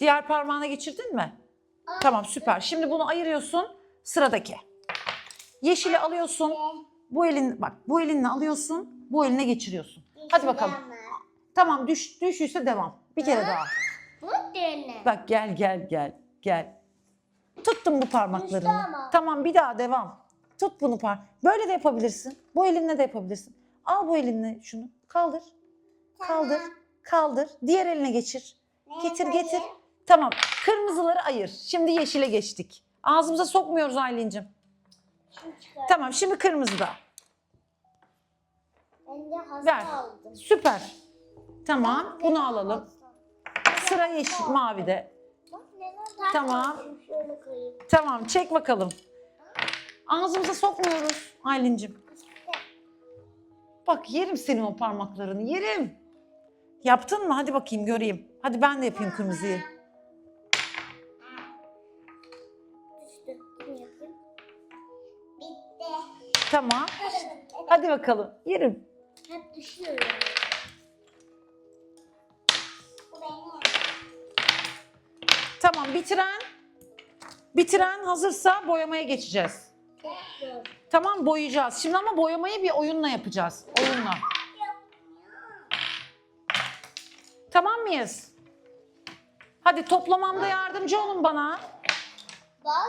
Diğer parmağına geçirdin mi? Tamam süper. Şimdi bunu ayırıyorsun. Sıradaki. Yeşili alıyorsun. Bu elin bak bu elinle alıyorsun. Bu eline geçiriyorsun. Hadi bakalım. Tamam düş, düşüyse devam. Bir kere daha. Bu dene. Bak gel gel gel gel. Tuttum bu parmaklarını. Düştü ama. Tamam bir daha devam. Tut bunu par. Böyle de yapabilirsin. Bu elinle de yapabilirsin. Al bu elinle şunu. Kaldır. Kaldır. Kaldır. Diğer eline geçir. Getir getir. Tamam. Kırmızıları ayır. Şimdi yeşile geçtik. Ağzımıza sokmuyoruz Aylin'cim. Tamam şimdi kırmızı da. Ben de hasta Ver. aldım. Süper. Tamam bunu alalım. Sıra yeşil mavide. Bak neler Tamam. takmışım, Şöyle koyayım. Tamam çek bakalım. Ağzımıza sokmuyoruz Aylin'cim. Bak yerim senin o parmaklarını yerim. Yaptın mı? Hadi bakayım göreyim. Hadi ben de yapayım kırmızıyı. Yapayım. Bitti. Tamam. Hadi bakalım. Yerim. Hep düşüyor ya. Bu benim. Tamam bitiren bitiren hazırsa boyamaya geçeceğiz. Tamam boyayacağız. Şimdi ama boyamayı bir oyunla yapacağız. Oyunla. Tamam mıyız? Hadi toplamamda yardımcı olun bana.